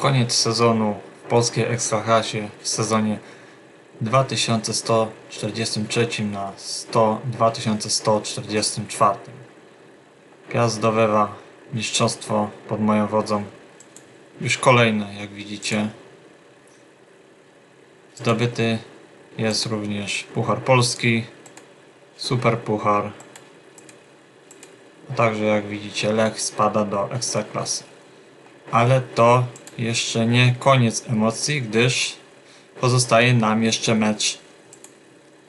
Koniec sezonu w polskiej Ekstraklasie w sezonie 2143 na 100, 2144. Piast zdobywa mistrzostwo pod moją wodzą. Już kolejne, jak widzicie. Zdobyty jest również Puchar Polski, Super Puchar, a także jak widzicie Lech spada do Ekstraklasy. Ale to jeszcze nie koniec emocji, gdyż pozostaje nam jeszcze mecz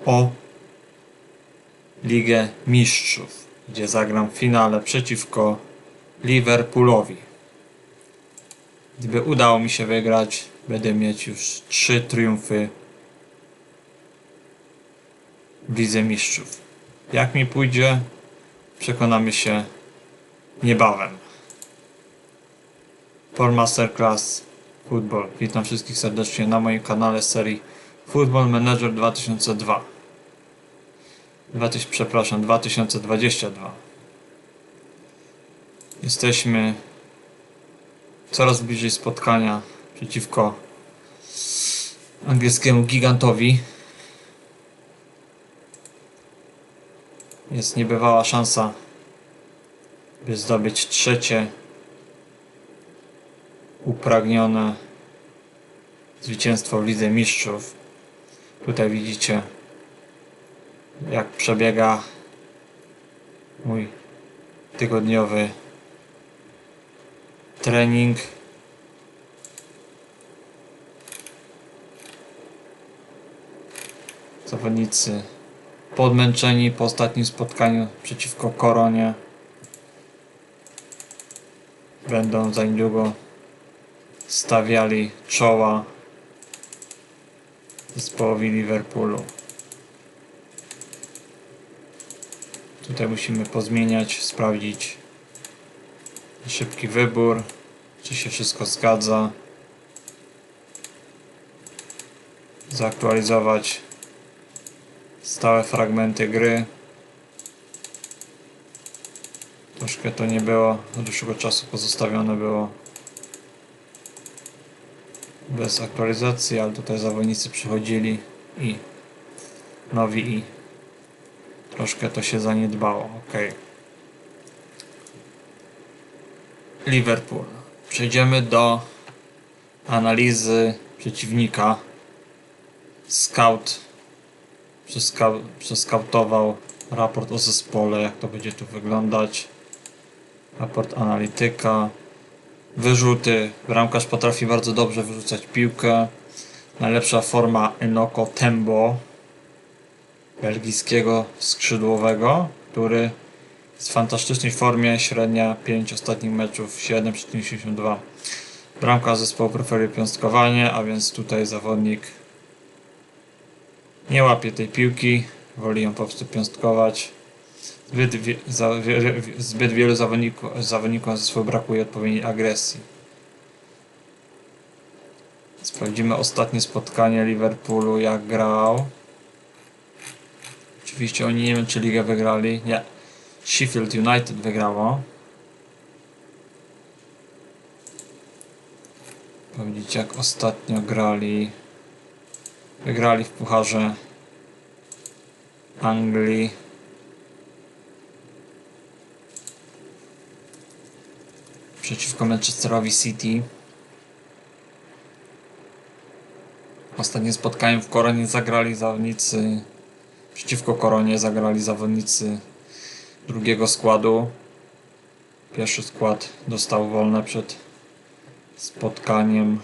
o Ligę Mistrzów, gdzie zagram w finale przeciwko Liverpoolowi. Gdyby udało mi się wygrać, będę mieć już trzy triumfy w Lidze Mistrzów. Jak mi pójdzie, przekonamy się niebawem. For Masterclass Football. Witam wszystkich serdecznie na moim kanale serii Football Manager 2002. 2000, przepraszam, 2022. Jesteśmy coraz bliżej spotkania przeciwko angielskiemu gigantowi. Jest niebywała szansa, by zdobyć trzecie upragnione zwycięstwo w Lidze Mistrzów. Tutaj widzicie, jak przebiega mój tygodniowy trening. Zawodnicy podmęczeni po ostatnim spotkaniu przeciwko Koronie. Będą za niedługo stawiali czoła zespołowi Liverpoolu. Tutaj musimy pozmieniać, sprawdzić szybki wybór, czy się wszystko zgadza. Zaktualizować stałe fragmenty gry. Troszkę to nie było, od dłuższego czasu pozostawione było bez aktualizacji, ale tutaj zawodnicy przychodzili i nowi i troszkę to się zaniedbało. Ok. Liverpool. Przejdziemy do analizy przeciwnika. Scout przeskau- przeskautował raport o zespole, jak to będzie tu wyglądać. Raport analityka. Wyrzuty. Bramkarz potrafi bardzo dobrze wyrzucać piłkę. Najlepsza forma Enoko Tembo, belgijskiego skrzydłowego, który jest w fantastycznej formie. Średnia 5 ostatnich meczów 7,72. Bramka zespołu preferuje piąstkowanie, a więc tutaj zawodnik nie łapie tej piłki, woli ją po prostu piąstkować. Zbyt, wie, za, wie, zbyt wielu zawodników, zawodnikom zespołu brakuje odpowiedniej agresji. Sprawdzimy ostatnie spotkanie Liverpoolu, jak grał. Oczywiście oni nie wiem, czy ligę wygrali. Nie. Sheffield United wygrało. Powiedzieć, jak ostatnio grali. Wygrali w Pucharze Anglii. Przeciwko Manchesterowi City. Ostatnie spotkanie w Koronie zagrali zawodnicy. Przeciwko Koronie zagrali zawodnicy drugiego składu. Pierwszy skład dostał wolne przed spotkaniem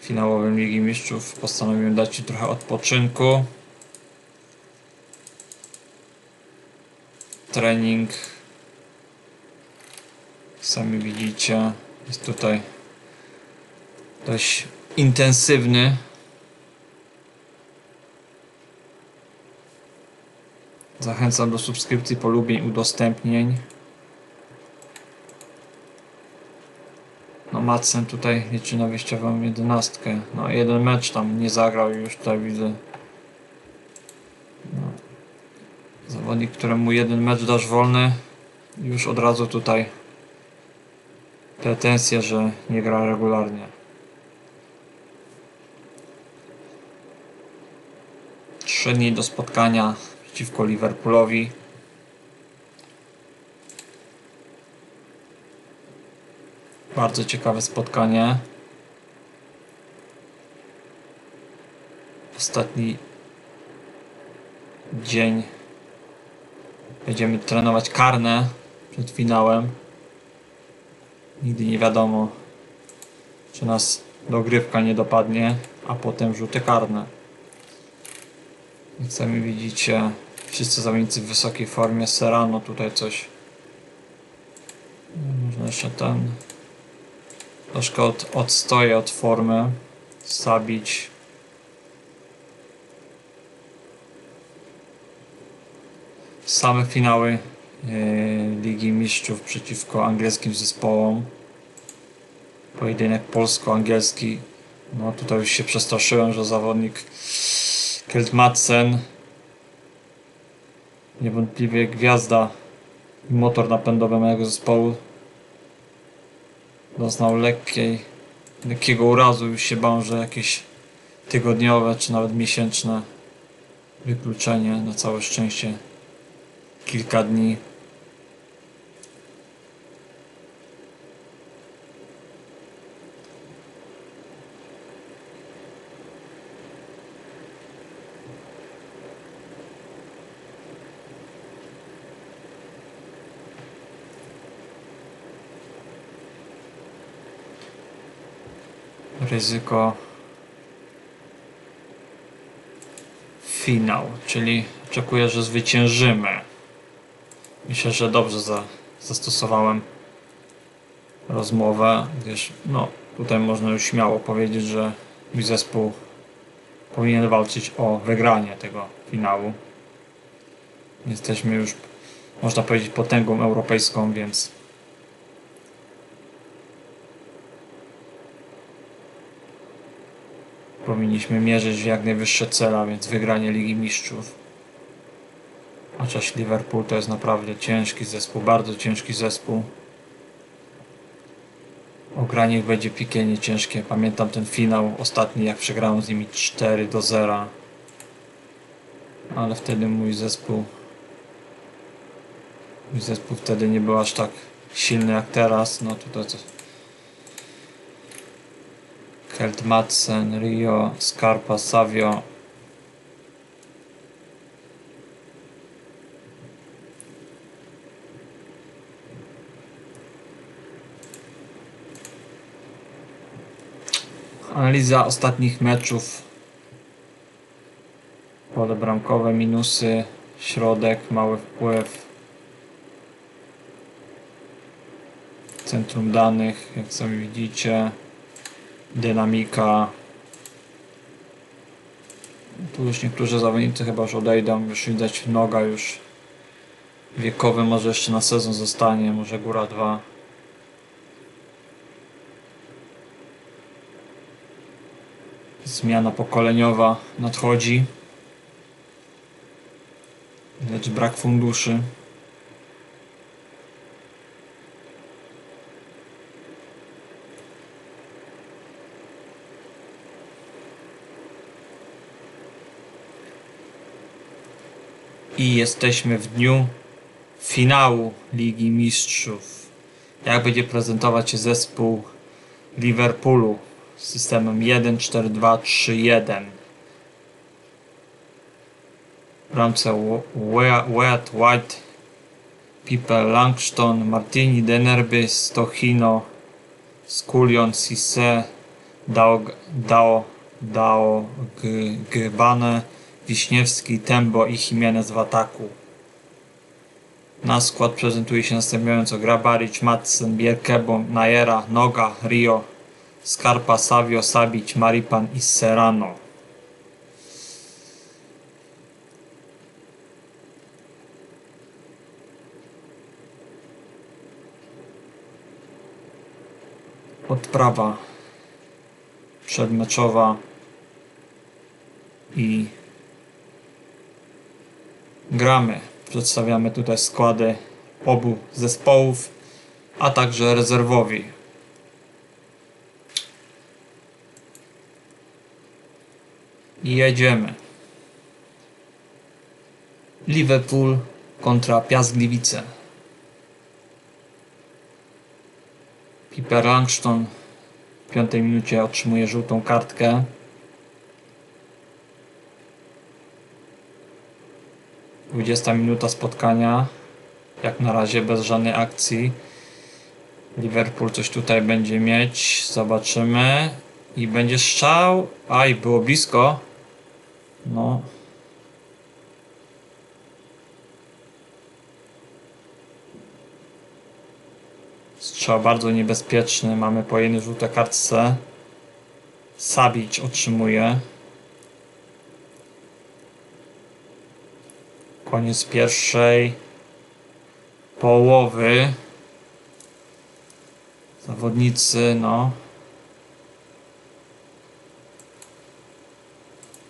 finałowym Ligi Mistrzów. Postanowiłem dać Ci trochę odpoczynku. Trening. Sami widzicie, jest tutaj dość intensywny. Zachęcam do subskrypcji, polubień, udostępnień. No Madsen tutaj liczy na wyjściową jedenastkę. No jeden mecz tam nie zagrał już tutaj widzę. No. Zawodnik, któremu jeden mecz dasz wolny, już od razu tutaj pretensje, że nie gra regularnie. Trzy dni do spotkania przeciwko Liverpoolowi. Bardzo ciekawe spotkanie. Ostatni dzień będziemy trenować karne przed finałem. Nigdy nie wiadomo, czy nas dogrywka nie dopadnie, a potem rzuty karne. Jak sami widzicie, wszyscy zawodnicy w wysokiej formie. Serrano tutaj coś. Można jeszcze ten. Troszkę od, odstoję od formy. Sabić. Same finały Ligi Mistrzów przeciwko angielskim zespołom. Pojedynek polsko-angielski. No tutaj już się przestraszyłem, że zawodnik Kelt Madsen niewątpliwie gwiazda i motor napędowy mojego zespołu doznał lekkiej, lekkiego urazu. Już się bałem, że jakieś tygodniowe czy nawet miesięczne wykluczenie na całe szczęście kilka dni. Ryzyko finał, czyli oczekuję, że zwyciężymy. Myślę, że dobrze za, zastosowałem rozmowę, gdyż no, tutaj można już śmiało powiedzieć, że mój zespół powinien walczyć o wygranie tego finału. Jesteśmy już, można powiedzieć, potęgą europejską, więc powinniśmy mierzyć w jak najwyższe cele, więc wygranie Ligi Mistrzów. Chociaż Liverpool to jest naprawdę ciężki zespół, bardzo ciężki zespół. Ich będzie piekielnie ciężkie. Pamiętam ten finał ostatni, jak przegrałem z nimi 4 do 0. Ale wtedy mój zespół. Mój zespół wtedy nie był aż tak silny jak teraz. No tutaj. Kelt Madsen, Rio, Scarpa, Savio. Analiza ostatnich meczów. Pole bramkowe, minusy, środek, mały wpływ. Centrum danych, jak sami widzicie. Dynamika. Tu już niektórzy zawodnicy chyba już odejdą. Już widać noga już wiekowy może jeszcze na sezon zostanie, może góra 2. Zmiana pokoleniowa nadchodzi. Lecz brak funduszy. I jesteśmy w dniu finału Ligi Mistrzów. Jak będzie prezentować się zespół Liverpoolu z systemem 1-4-2-3-1. W bramce Wyatt, White, Pipe, Langston, Martini, Denerby, Stochino, Skullion, Cisse, Dao, Dao, Dao Gbane, Wiśniewski, Tembo i Jimenez w ataku. Na skład prezentuje się następująco Grabaric, Madsen, Bierkebo, Najera, Noga, Rio, Scarpa, Savio, Sabic, Maripan i Serrano. Odprawa przedmeczowa i gramy. Przedstawiamy tutaj składy obu zespołów, a także rezerwowi. I jedziemy. Liverpool kontra Piast Gliwice. Piper Langston w piątej minucie otrzymuje żółtą kartkę. Dwudziesta minuta spotkania. Jak na razie bez żadnej akcji. Liverpool coś tutaj będzie mieć. Zobaczymy. I będzie strzał. Aj, było blisko. No. Strzał bardzo niebezpieczny. Mamy po jednej żółtej kartce. Sabić otrzymuje. Koniec pierwszej połowy. Zawodnicy, no.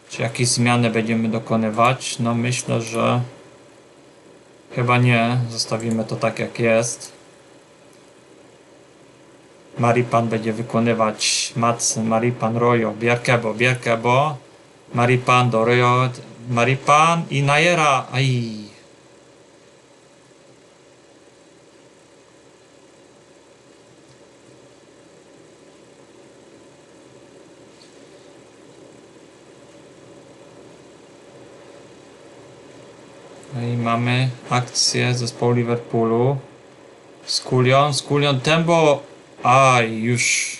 Czy jakieś zmiany będziemy dokonywać? No myślę, że chyba nie. Zostawimy to tak jak jest. Maripan będzie wykonywać Mats, Maripan, Rojo, Bierkebo, Bierkebo, Maripan do Rojo, Maripan i Najera. Aj. No i mamy akcję zespołu Liverpoolu. Skulion, Skulion, Tembo. Aj, już.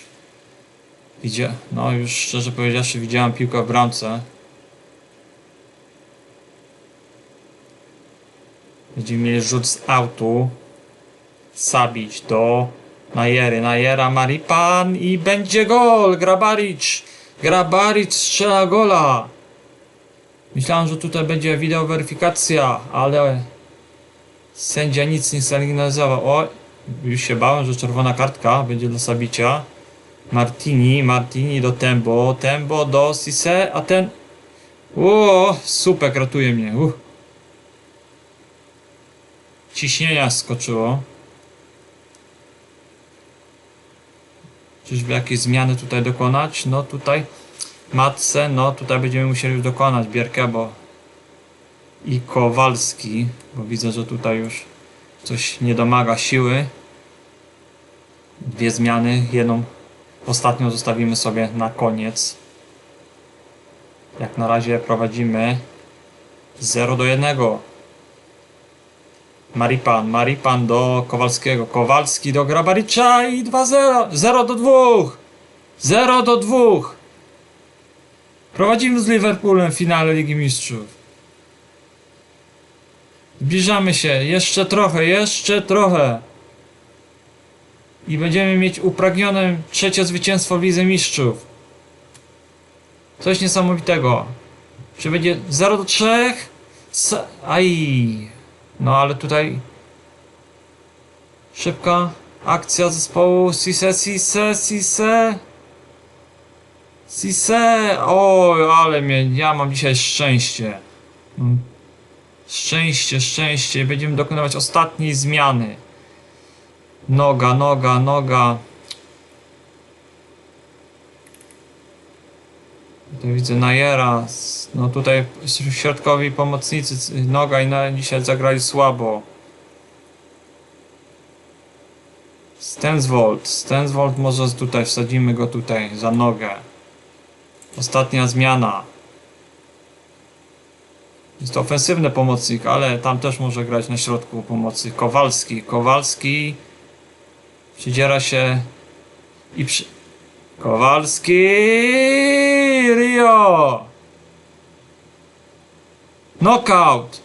Widzia, no już szczerze powiedziawszy, widziałem piłkę w bramce. Będziemy mieli rzut z autu. Sabić do Najery. Najera, Maripan i będzie gol! Grabaric! Grabaric strzela gola! Myślałem, że tutaj będzie wideo weryfikacja, ale sędzia nic nie sygnalizował. O, już się bałem, że czerwona kartka będzie do Sabicia. Martini, Martini do Tembo, Tembo do Sise, a ten... O, super, ratuje mnie. Uh. Ciśnienia skoczyło. Czyżby jakieś zmiany tutaj dokonać? No tutaj Matce, no tutaj będziemy musieli już dokonać Bierkebo i Kowalski, bo widzę, że tutaj już coś nie domaga siły. Dwie zmiany, jedną ostatnią zostawimy sobie na koniec. Jak na razie prowadzimy 0 do 1. Maripan, Maripan do Kowalskiego, Kowalski do Grabaricza i 2-0, 0 do 2, 0 do 2. Prowadzimy z Liverpoolem w finale Ligi Mistrzów. Zbliżamy się, jeszcze trochę, jeszcze trochę. I będziemy mieć upragnione trzecie zwycięstwo w Lidze Mistrzów. Coś niesamowitego. Czy będzie 0 do 3? S Aj. No ale tutaj szybka akcja zespołu Sise, Sise, Sise. Sise, oj, ale mnie, ja mam dzisiaj szczęście. Mm. Szczęście, szczęście. Będziemy dokonywać ostatniej zmiany. Noga, noga, noga. Tutaj widzę Najera. No tutaj środkowi pomocnicy noga i na dzisiaj zagrali słabo. Stensvold. Stensvold może tutaj wsadzimy go tutaj za nogę. Ostatnia zmiana. Jest to ofensywny pomocnik, ale tam też może grać na środku pomocy. Kowalski. Kowalski przydziera się i przy... Kowalski Rio Knockout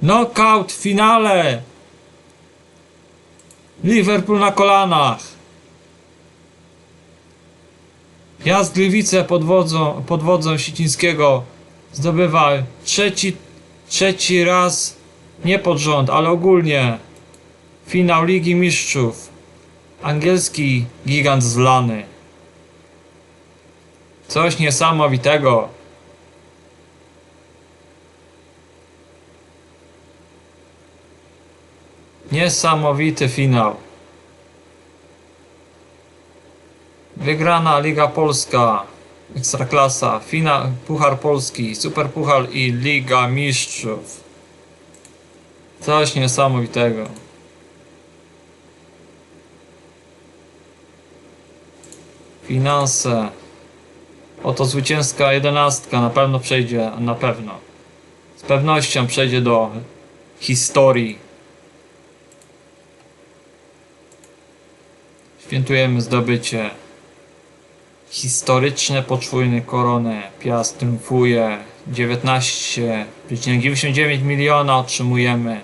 Knockout w finale Liverpool na kolanach Jazd Gliwice pod wodzą, pod wodzą Sicińskiego zdobywa trzeci, trzeci raz, nie pod rząd, ale ogólnie finał Ligi Mistrzów. Angielski gigant zlany. Coś niesamowitego. Niesamowity finał. Wygrana Liga Polska. Ekstraklasa, Fina, Puchar Polski, Super Puchar i Liga Mistrzów. Coś niesamowitego. Finanse. Oto zwycięska jedenastka na pewno przejdzie, na pewno. Z pewnością przejdzie do historii. Świętujemy zdobycie. Historyczne podwójne korony. Piast triumfuje. 19,99 miliona otrzymujemy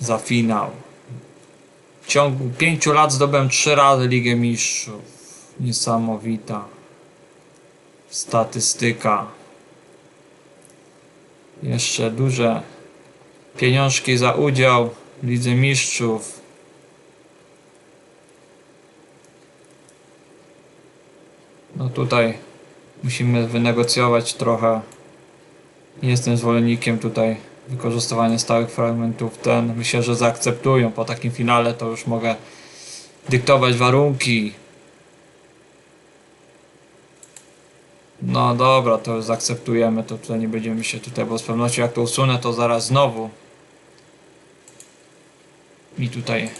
za finał. Ciągu 5 lat zdobyłem 3 razy Ligę Mistrzów. Niesamowita statystyka. Jeszcze duże pieniążki za udział w Lidze Mistrzów. No tutaj musimy wynegocjować trochę. Nie jestem zwolennikiem tutaj wykorzystywania stałych fragmentów. Ten myślę, że zaakceptują. Po takim finale to już mogę dyktować warunki. No dobra, to już zaakceptujemy, to tutaj nie będziemy się tutaj, bo z pewnością jak to usunę, to zaraz znowu i tutaj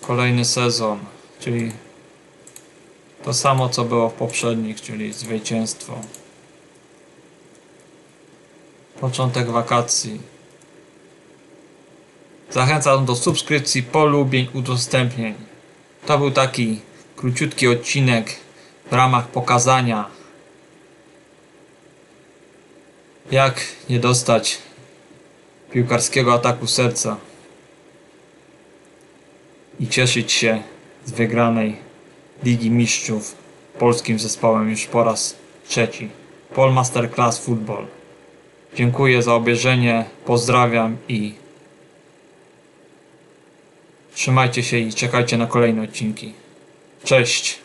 kolejny sezon, czyli to samo co było w poprzednich, czyli zwycięstwo. Początek wakacji. Zachęcam do subskrypcji, polubień, udostępnień. To był taki króciutki odcinek w ramach pokazania jak nie dostać piłkarskiego ataku serca i cieszyć się z wygranej Ligi Mistrzów polskim zespołem już po raz trzeci. Pol Masterclass Football. Dziękuję za obejrzenie, pozdrawiam i trzymajcie się i czekajcie na kolejne odcinki. Cześć!